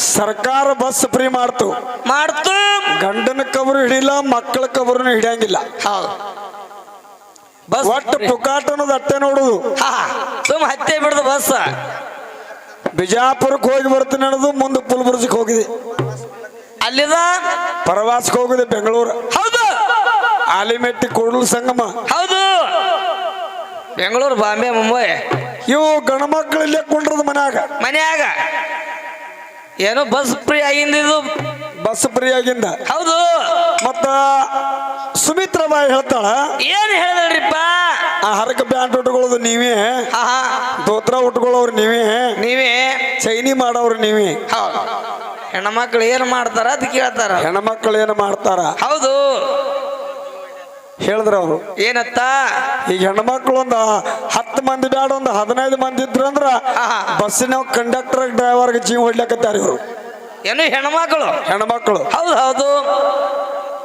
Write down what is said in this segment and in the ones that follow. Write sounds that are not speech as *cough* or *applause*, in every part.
ಸರ್ಕಾರ bus free ಮಾಡ್ತು. ಮಾಡ್ತು. ಗಂಡನ ಕಬರು ಹಿಡಿಲ್ಲ ಮಕ್ಕಳ ಕಬರ್ನು ಹಿಡಿಯಂಗಿಲ್ಲ. ಹೌದು. ಬಸ್ ಒಟ್ಟು ಪುಕಾಟ ಅನ್ನೋದು ಅಟ್ಟೆ ನೋಡುದು. ಸುಮ್ ಹತ್ತೆ ಬಿಡದು ಬಸ್. ಬಿಜಾಪುರಕ್ಕೆ ಹೋಗಿ ಬರ್ತೀನಿ ಅನ್ನೋದು ಮುಂದೆ ಪುಲ್ಬುರ್ಜಿಗೆ ಹೋಗಿದೆ. ಅಲ್ಲಿದ? ಪ್ರವಾಸಕ್ಕೆ ಹೋಗಿದೆ ಬೆಂಗಳೂರು. ಹೌದು. ಆಲಿಮೆಟ್ಟಿ ಕೂಡಲು ಸಂಗಮ. ಹೌದು. ಬೆಂಗಳೂರು ಬಾಂಬೆ ಮುಂಬೈ. ಇವು ಗಣಮಕ್ಕಳು ಇಲ್ಲೇ ಕುಂಡ್ರದ ಮನ್ಯಾಗ. ಮನ್ಯಾಗ. ಏನೋ ಬಸ್ ಫ್ರೀ ಆಗಿಂದ ಇದು. ಬಸ್ ಫ್ರೀ ಆಗಿಂದ ಹೌದು. ಮತ್ತ ಸುಮಿತ್ರಾಬಾಯಿ ಹೇಳ್ತಾಳ ಏನ್ ಹೇಳಿದ್ರಿಪ್ಪ? ಆ ಹರಕ ಪ್ಯಾಂಟ್ ಉಟ್ಕೊಳ್ಳೋದು ನೀವೇ ದೋತ್ರ ಉಟ್ಕೊಳ್ಳೋರು ನೀವೇ ನೀವೇ. ಚೈನಿ ಮಾಡೋರು ನೀವೇ. ಹೌದು. ಹೆಣ್ಮಕ್ಳು ಏನ್ ಮಾಡ್ತಾರ ಅದ್ ಕೇಳ್ತಾರ. ಹೆಣ್ಮಕ್ಳು ಏನು ಮಾಡ್ತಾರ? ಹೌದು. ಹೇಳಿದ್ರ ಅವರು. ಏನತ್ತ? ಈಗ ಹೆಣ್ಮಕ್ಳು ಒಂದು ಹತ್ತು ಮಂದಿ ಬ್ಯಾಡ ಒಂದು ಹದಿನೈದು ಮಂದಿ ಇದ್ರು ಅಂದ್ರ. ಬಸ್ಸಿನ ಕಂಡಕ್ಟರ್ ಡ್ರೈವರ್ಗೆ ಜೀವ ಹೊಡ್ಲಕತ್ತಾರ ಇವರು. ಏನು ಹೆಣ್ಮಕ್ಳು? ಹೆಣ್ಮಕ್ಳು. ಹೌದು ಹೌದು.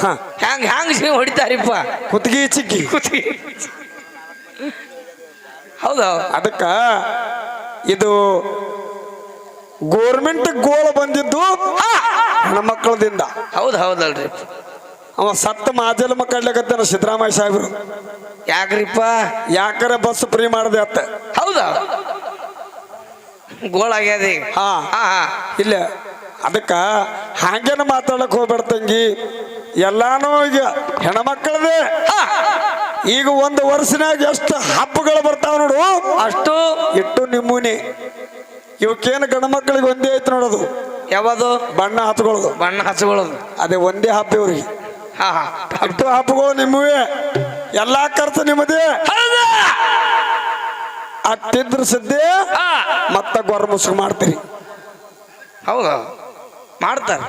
ಹ. ಹ್ಯಾಂಗ ಹ್ಯಾಂಗ ಜೀವ ಹೊಡಿತಾರಿಪ್ಪ? ಕುತ್ತಿಗೆ ಚಿಕ್ಕಿ ಹೌದು ಅದಕ್ಕ ಇದು ಗೋರ್ಮೆಂಟ್ ಗೋಳ ಬಂದಿದ್ದು ಹೆಣ್ಮಕ್ಳದಿಂದ. ಹೌದು ಹೌದಲ್ರಿ. ಅವ ಸತ್ತ ಮಾಜಲ್ ಮಕ್ಕಳ್ಲಕತ್ತಾನ ಸಿದ್ದರಾಮಯ್ಯ ಸಾಹೇಬರು. ಯಾಕ್ರಿಪ್ಪ? ಯಾಕರ ಬಸ್ ಫ್ರೀ ಮಾಡದೆ ಅತ್ತ. ಹೌದಾ? ಗೋಳಾಗ್ಯದ ಈಗ ಹಾ. ಇಲ್ಲ ಅದಕ್ಕ ಹಾಗೇನ ಮಾತಾಡಕ್ ಹೋಗ್ಬೇಡ ತಂಗಿ. ಎಲ್ಲಾನು ಈಗ ಹೆಣ್ಮಕ್ಳದೇ. ಹಾ. ಈಗ ಒಂದು ವರ್ಷನಾಗ ಎಷ್ಟು ಹಬ್ಬಗಳು ಬರ್ತಾವ ನೋಡು. ಅಷ್ಟು? ಇಟ್ಟು ನಿಮ್ಮೂನಿ. ಇವಕ್ಕೇನು ಗಂಡ್ಮಕ್ಳಿಗೆ ಒಂದೇ ಐತೆ ನೋಡೋದು. ಯಾವುದು? ಬಣ್ಣ ಹಚ್ಕೊಳ್ಳೋದು. ಬಣ್ಣ ಹಚ್ಕೊಳ್ಳೋದು. ಅದೇ ಒಂದೇ ಹಬ್ಬ ಇವ್ರಿಗೆ. ಹಾ ಹಾ. ಅಟ್ಟು ಹಬ್ಬಗಳು ನಿಮ್ಮವೇ. ಎಲ್ಲಾ ಖರ್ಚು ನಿಮ್ಮದೇ. ಅಟ್ಟಿದ್ರ ಸದ್ದೆ ಮತ್ತ ಗೊರ ಮುಸುಕು ಮಾಡ್ತೀರಿ. ಹೌದು. ಮಾಡ್ತಾರ.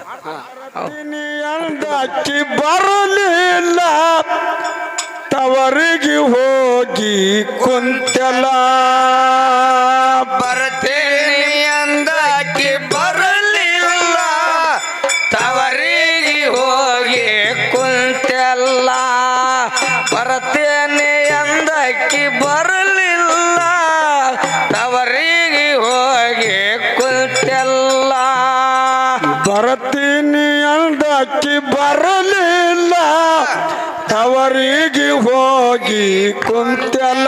ಅಕ್ಕಿ ಬರಲಿಲ್ಲ ತವರಿಗೆ ಹೋಗಿ ಕುಂತಲ ಹೋಗಿ ಕುಂತಲ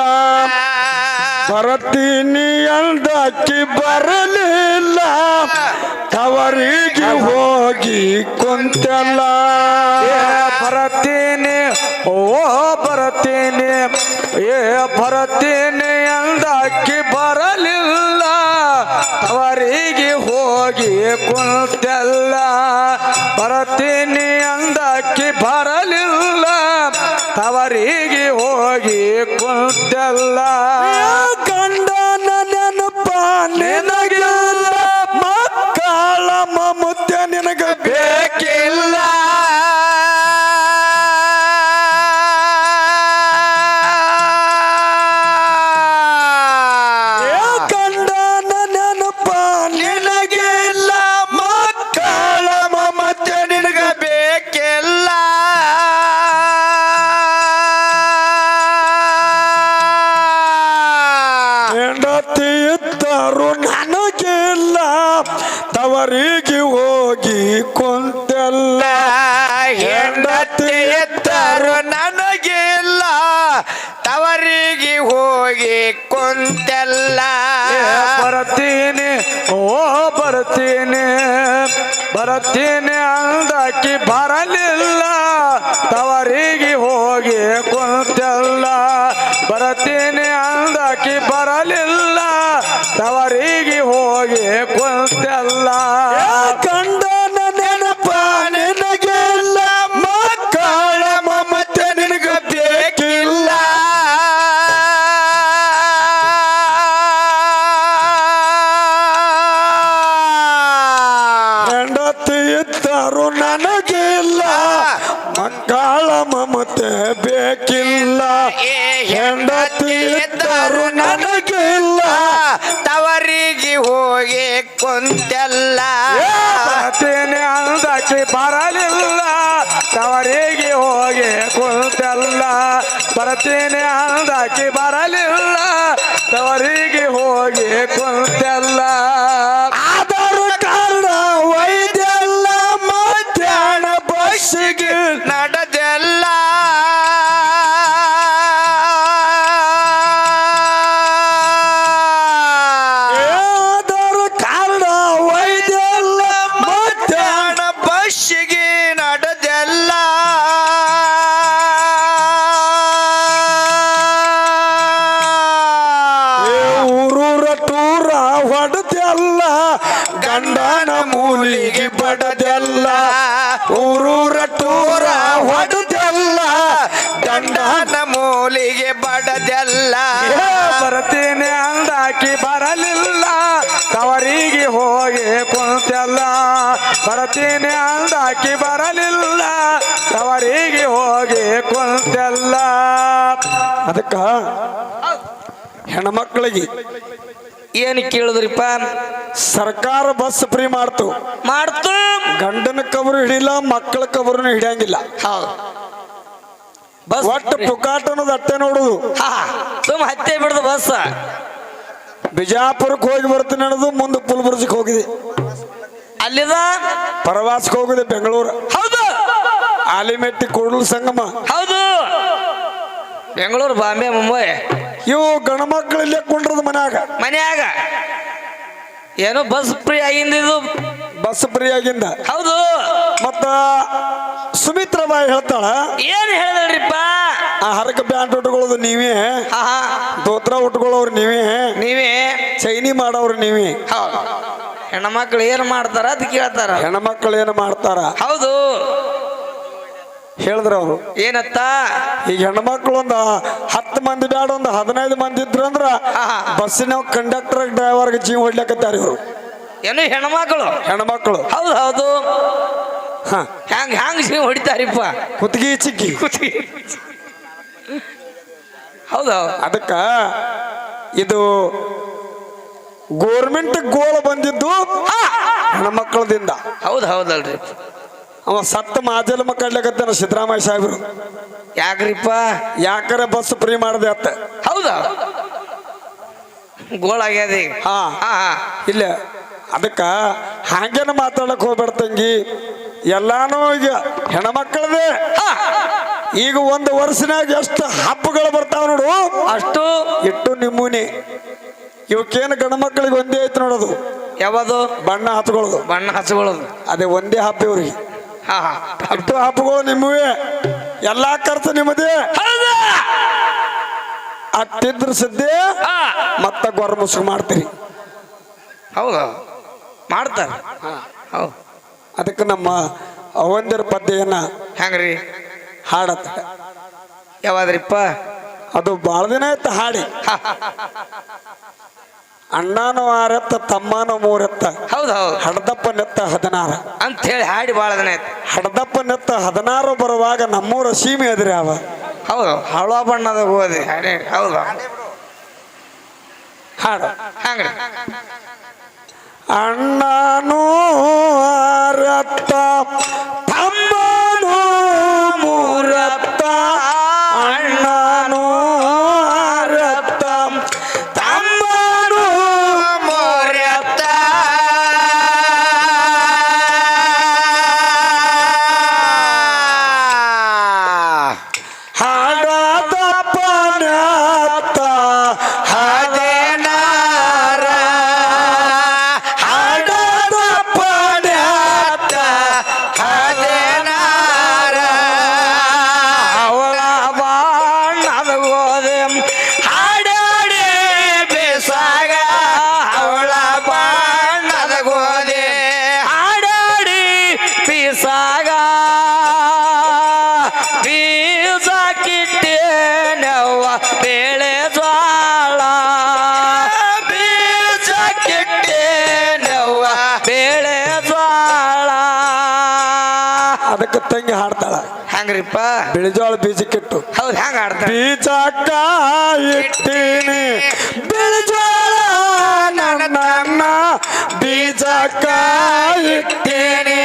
ಬರತೀನಿ ಅಂದ ಅಕ್ಕಿ ಬರಲಿಲ್ಲ. ತವರಿಗೆ ಹೋಗಿ ಕುಂತಲ ಬರತೀನಿ ಓ ಬರತೀನಿ ಏ ಬರತೀನಿ ಅಂದಕ್ಕೆ ಬರಲಿಲ್ಲ. ತವರಿಗೆ ಹೋಗಿ ಕುಂತೆಲ್ಲ ಬರತೀನಿ ಅಂದಕ್ಕಿ ಬರಲಿಲ್ಲ. ಅವರಿಗೆ ಬರ್ತೀನಿ ಬರತೀನಿ ಅಂದಕ್ಕೆ ಬರಲಿಲ್ಲ. ತವರಿಗೆ ಹೋಗಿ ಕುಂತಲ್ಲ. ಬರತೀನಿ ಅಂದಕ್ಕೆ ಬರಲಿಲ್ಲ. ತವರಿಗೆ ಹೋಗಿ ಕುಂತೆಲ್ಲ. ಇದ್ದರು ನನಗಿಲ್ಲ? ಮಕ್ಕಳ ಮಮತೆ ಬೇಕಿಲ್ಲ. ಹೆಂಡತಿ ಇದ್ದರು ನನಗಿಲ್ಲ. ತವರಿಗೆ ಹೋಗಿ ಕುಂತೆಲ್ಲ ಅಂದಾಕಿ ಅಂದಕ್ಕೆ ಬರಲಿಲ್ಲ. ತವರಿಗೆ ಹೋಗಿ ಕುಂತೆಲ್ಲ ಬರತೇನೆ ಅಂದಕ್ಕೆ ಬರಲಿಲ್ಲ. ತವರಿಗೆ ಹೋಗಿ ಕುಂತೆಲ್ಲ ಏ ಬರ್ತೀನಿ ಅಂದಾಕಿ ಬರಲಿಲ್ಲ. ತವರಿಗೆ ಹೋಗಿ ಕುಂತೆಲ್ಲ ಬರ್ತೀನಿ ಅಂದಾಕಿ ಬರಲಿಲ್ಲ. ತವರಿಗೆ ಹೋಗಿ ಕುಂತೆಲ್ಲ ಅದಕ್ಕ ಹೆಣ್ಮಕ್ಳಿಗೆ ಏನ್ ಕೇಳಿದ್ರಿಪ್ಪ? ಸರ್ಕಾರ ಬಸ್ ಫ್ರೀ ಮಾಡ್ತು. ಮಾಡ್ತು. ಗಂಡನ ಕಬರು ಹಿಡಿಲ್ಲ ಮಕ್ಕಳ ಕಬರು ಹಿಡಿಯಂಗಿಲ್ಲ. ಹೌದು. ಬಸ್. ಒಟ್ಟು ಪುಕಾಟ ಅನ್ನೋದು ಅಟ್ಟೆ ನೋಡುದು. ಹಾ ಸುಮ್ ಹತ್ತೆ ಬಿಡ್ದು ಬಸ್. ಬಿಜಾಪುರಕ್ಕೆ ಹೋಗಿ ಬರ್ತೀನಿ ಅನ್ನೋದು ಮುಂದೆ ಪುಲ್ಬುರ್ಜಿಗೆ ಹೋಗಿದೆ. ಅಲ್ಲಿದ? ಪ್ರವಾಸಕ್ಕೆ ಹೋಗಿದೆ ಬೆಂಗಳೂರು. ಹೌದು. ಆಲಿಮೆಟ್ಟಿ ಕೂಡಲು ಸಂಗಮ. ಹೌದು. ಬೆಂಗಳೂರು ಬಾಂಬೆ ಮುಂಬೈ. ಇವು ಗಣಮಕ್ಳು ಇಲ್ಲೇ ಕುಂಡ್ರದ ಮನ್ಯಾಗ. ಮನ್ಯಾಗ. ಏನು ಬಸ್ ಫ್ರೀ ಆಗಿಂದ ಇದು. ಬಸ್ ಫ್ರೀ ಆಗಿಂದ. ಹೌದು. ಮತ್ತ ಸುಮಿತ್ರಬಾಯಿ ಹೇಳ್ತಾಳ ಏನ್ ಹೇಳಿದ್ರಿಪ್ಪ? ಆ ಹರಕ ಪ್ಯಾಂಟ್ ಉಟ್ಕೊಳ್ಳೋದು ನೀವೇ ದೋತ್ರ ಉಟ್ಕೊಳ್ಳೋರು ನೀವೇ ನೀವೇ? ಚೈನಿ ಮಾಡೋರು ನೀವೇ. ಹೆಣ್ಮಕ್ಳು ಏನ್ ಮಾಡ್ತಾರ ಅದು ಕೇಳ್ತಾರ. ಹೆಣ್ಮಕ್ಳು ಏನು ಮಾಡ್ತಾರ? ಹೌದು. ಹೇಳಿದ್ರ ಅವರು. ಏನತ್ತ? ಈಗ ಹೆಣ್ಮಕ್ಳು ಒಂದು ಹತ್ತು ಮಂದಿ ಬ್ಯಾಡ ಒಂದು ಹದಿನೈದು ಮಂದಿ ಇದ್ರು ಅಂದ್ರ. ಬಸ್ಸಿನ ಕಂಡಕ್ಟರ್ ಡ್ರೈವರ್ಗೆ ಜೀವ ಹೊಡ್ಲಕತ್ತಾರ ಇವರು. ಏನು ಹೆಣ್ಮಕ್ಳು? ಹೆಣ್ಮಕ್ಳು. ಹೌದು ಹೌದು. ಹ. ಹ್ಯಾಂಗ ಹ್ಯಾಂಗ ಸಿಂಗ್ ಹೊಡಿತಾರಿಪ್ಪ. ಕುತ್ತಿಗೆ ಚಿಕ್ಕಿ ಹೌದಾ. ಅದಕ್ಕ ಇದು ಗೋರ್ಮೆಂಟ್ ಗೋಳ ಬಂದಿದ್ದು ಹೆಣ್ಮಕ್ಳದಿಂದ. ಹೌದು ಹೌದಲ್ರಿ. ಅವ ಸತ್ತ ಮಾಜಲ ಮಕ್ಕಳ್ಲಕತ್ತಾನ ಸಿದ್ದರಾಮಯ್ಯ ಸಾಹೇಬರು. ಯಾಕ್ರಿಪ್ಪ? ಯಾಕರೆ ಬಸ್ ಫ್ರೀ ಮಾಡದೆ ಅತ್ತ? ಹೌದಾ. ಗೋಳಾಗ್ಯದ ಹಾ. ಹಾ ಹಾ. ಇಲ್ಲ ಅದಕ್ಕ ಹಾಗೇನ ಮಾತಾಡಕ್ ಹೋಗ್ಬೇಡ ತಂಗಿ. ಎಲ್ಲಾನು ಈಗ ಹೆಣ್ಮಕ್ಳದೇ. ಈಗ ಒಂದು ವರ್ಷನಾಗ ಎಷ್ಟು ಹಬ್ಬಗಳು ಬರ್ತಾವ ನೋಡು. ಅಷ್ಟು. ಇಟ್ಟು ನಿಮ್ಮೂನಿ. ಇವಕ್ಕೇನು ಗಂಡು ಮಕ್ಕಳಿಗೆ ಒಂದೇ ಐತಿ ನೋಡೋದು. ಯಾವುದು? ಬಣ್ಣ ಹಚ್ಕೊಳ್ಳೋದು. ಬಣ್ಣ ಹಚ್ಕೊಳ್ಳೋದು. ಅದೇ ಒಂದೇ ಹಬ್ಬ ಇವ್ರಿಗೆ. ಹಾ ಹಾ. ಇಟ್ಟು ಹಬ್ಬಗಳು ನಿಮ್ಮವೇ. ಎಲ್ಲಾ ಖರ್ಚು ನಿಮ್ಮದೇ. ಅಟ್ಟಿದ್ರ ಸದ್ಯ ಮತ್ತ ಗೊರ ಮುಸುಕು ಮಾಡ್ತೀರಿ. ಹೌದು. ಮಾಡ್ತಾರೆ. ಹೌದು. ಅದಕ್ಕೆ ನಮ್ಮ ಅವಂದಿರ ಪದ್ಯನ ಹೆಂಗ್ರಿ? ಹಾಡತ್ತ. ಯಾವಾದ್ರಿಪ್ಪ? ಅದು ಭಾಳ ದಿನ ಆಯ್ತು ಹಾಡಿ. *laughs* ಅಣ್ಣಾನು ಆರತ್ತ ತಮ್ಮನೂ ಮೂರೆತ್ತ ಹೌದು ಹೌದು. ಹಡದಪ್ಪ ನೆತ್ತ ಹದಿನಾರು. ಅಂತ ಹೇಳಿ ಹಾಡಿ ಭಾಳ ದಿನ ಆಯ್ತು. ಹಡದಪ್ಪ ನೆತ್ತ ಹದಿನಾರು ಬರುವಾಗ ನಮ್ಮೂರ ಸೀಮೆ ಅದ್ರಿ ಅವ. ಹೌದು ಹಳ ಬಣ್ಣದ ಹಾಡಿ ಹೌದು. ಹಾಡು. ಹಂಗ್ರಿ? ಅಣ್ಣನೂ ಬಿಳಿಜೋಳ ಬೀಜಕ್ಕಿಟ್ಟು. ಹೌದು ಹೆಂಗ ಆಡ್ತಾರೆ? ಬೀಜಕ್ಕ ಇಟ್ಟೀನಿ. ಬಿಳಿಜೋಳ ನನ್ನ ಬೀಜಕ್ಕ ಇಟ್ಟೀನಿ.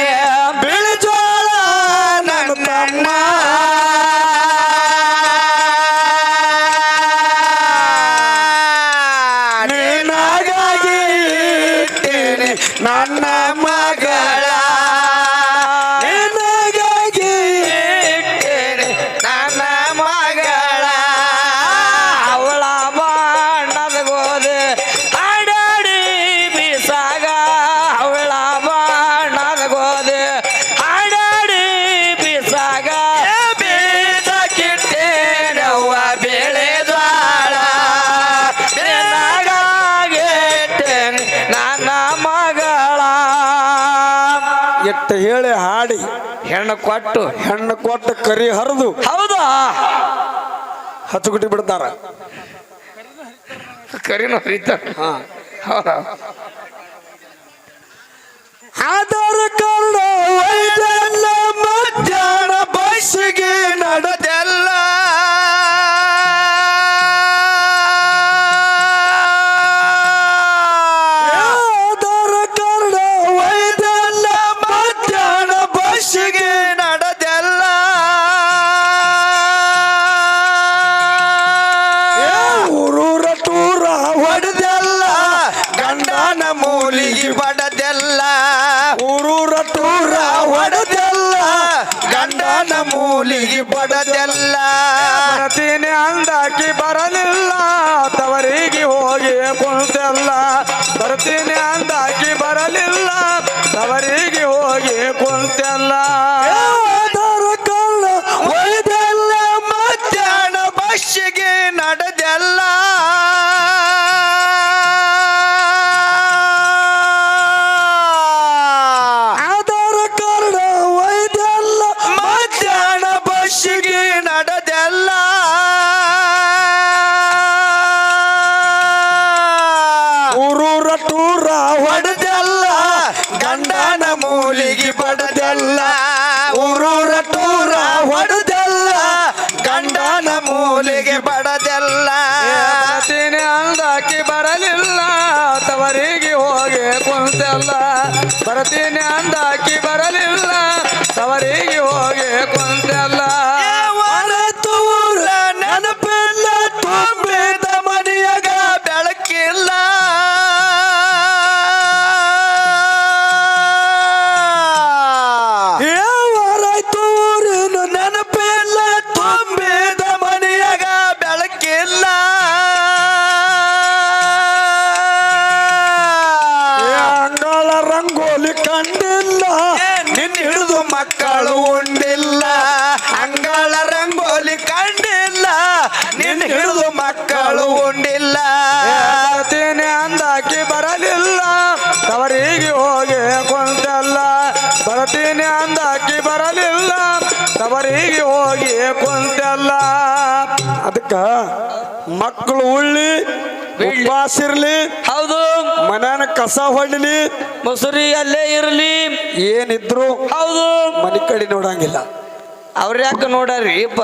ಪಟ್ಟು ಹೆಣ್ಣು ಕೊಟ್ಟು ಕರಿ ಹರಿದು ಹೌದಾ? ಹಚ್ಚುಗುಟ್ಟಿ ಬಿಡ್ತಾರ. ಕರಿನ ಹರಿತಾರ ಹೌದಾ? ಆಧಾರ ನನ್ನ ಮೂಲಿಗೆ ಬಡದೆಲ್ಲ. ಬರತೀನಿ ಅಂದಾಕಿ ಬರಲಿಲ್ಲ ತವರಿಗೆ ಹೋಗಿ ಕುಂತೆಲ್ಲ. ಬರ್ತೀನಿ ಅಂದಾಕಿ ಬರಲಿಲ್ಲ ತವರಿಗೆ ಹೋಗಿ ಕುಂತೆಲ್ಲ. ತವರಿಗೆ ಹೋಗಿ ಕುಂತಲ್ಲ. ಅದಕ್ಕೆ ಮಕ್ಕಳು ಉಳ್ಳಿ ಉಪವಾಸ ಇರ್ಲಿ ಹೌದು. ಮನೇನ ಕಸ ಹೊಡ್ಲಿ. ಮುಸುರಿ ಅಲ್ಲೇ ಇರಲಿ. ಏನಿದ್ರು ಹೌದು. ಮನೆ ಕಡೆ ನೋಡಂಗಿಲ್ಲ. ಅವ್ರ ಯಾಕೆ ನೋಡ್ರಿ ಇಪ್ಪ?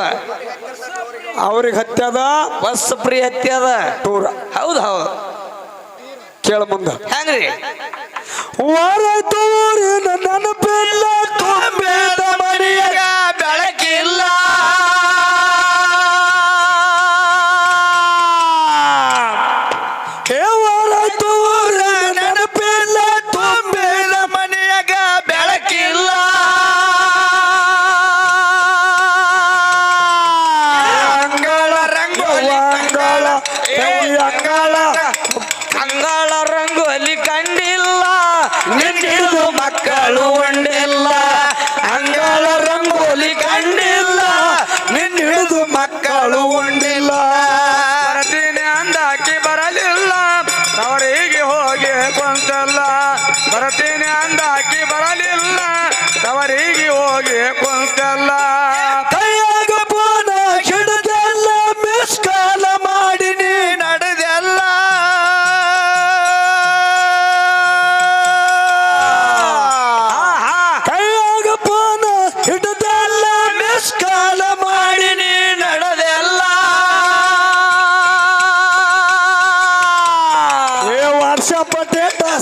ಅವ್ರಿಗೆ ಹತ್ಯದ ಬಸ್ ಪ್ರೀ ಹತ್ಯದ ಟೂರ ಹೌದು ಹೌದು. ಕೇಳ ಮುಂದ. ಹೆಂಗ್ರಿ? ವಾರ ತೋರಿ ನನ್ನ ಬೆಲ್ಲ ತುಂಬಿದ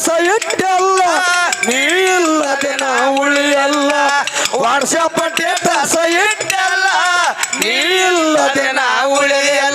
ಕೆಲಸ ಇಟ್ಟಲ್ಲ ನೀಲ್ಲದೆ ನಾವು ಉಳಿಯಲ್ಲ. ವಾಟ್ಸಪ್ ಡೇಟಸ ಇಟ್ಟಲ್ಲ ನೀಲ್ಲದೆ ನಾವು ಉಳಿಯಲ್ಲ.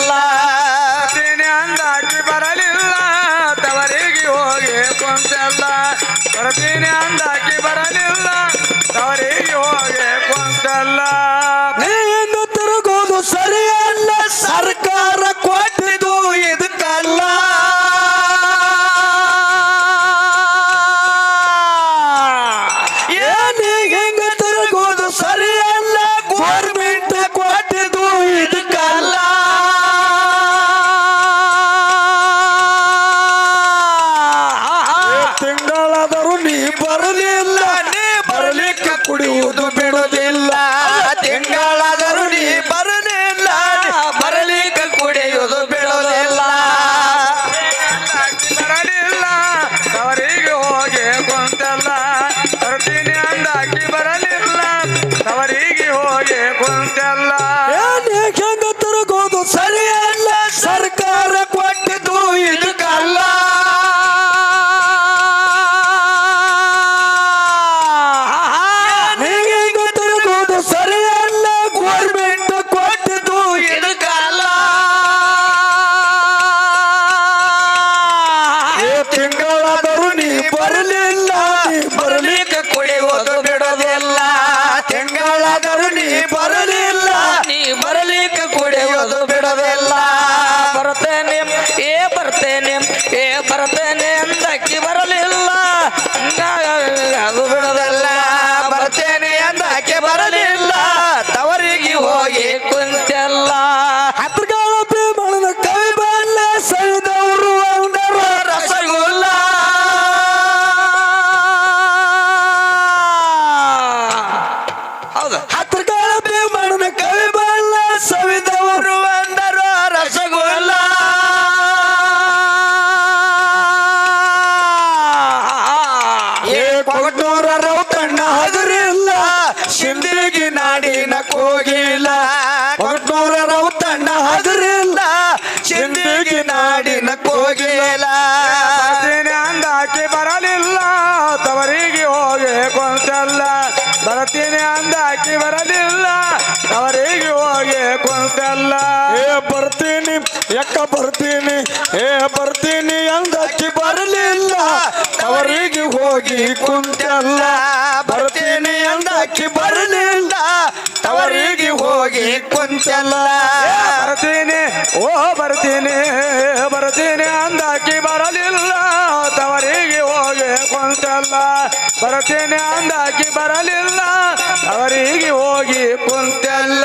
ಹೋಗಿ ಕೋ ಬರ್ತೀನಿ. ಏ, ಬರ್ತೀನಿ ಅಂದಾಕಿ ಬರಲಿಲ್ಲ. ಅವರಿಗೆ ಹೋಗಿ ಕುಂತಲ್ಲ ಬರ್ತೀನಿ ಅಂದಕ್ಕಿ ಬರಲಿಲ್ಲ. ಅವರಿಗೆ ಹೋಗಿ ಕುಂತಲ್ಲ ಬರ್ತೀನಿ. ಓ, ಬರ್ತೀನಿ. ಬರ್ತೀನಿ ಅಂದಾಕಿ ಬರಲಿಲ್ಲ. ತವರಿಗೆ ಹೋಗಿ ಕುಂತಲ್ಲ ಬರ್ತೀನಿ ಅಂದಾಕಿ ಬರಲಿಲ್ಲ. ಅವರಿಗೆ ಹೋಗಿ ಕುಂತಲ್ಲ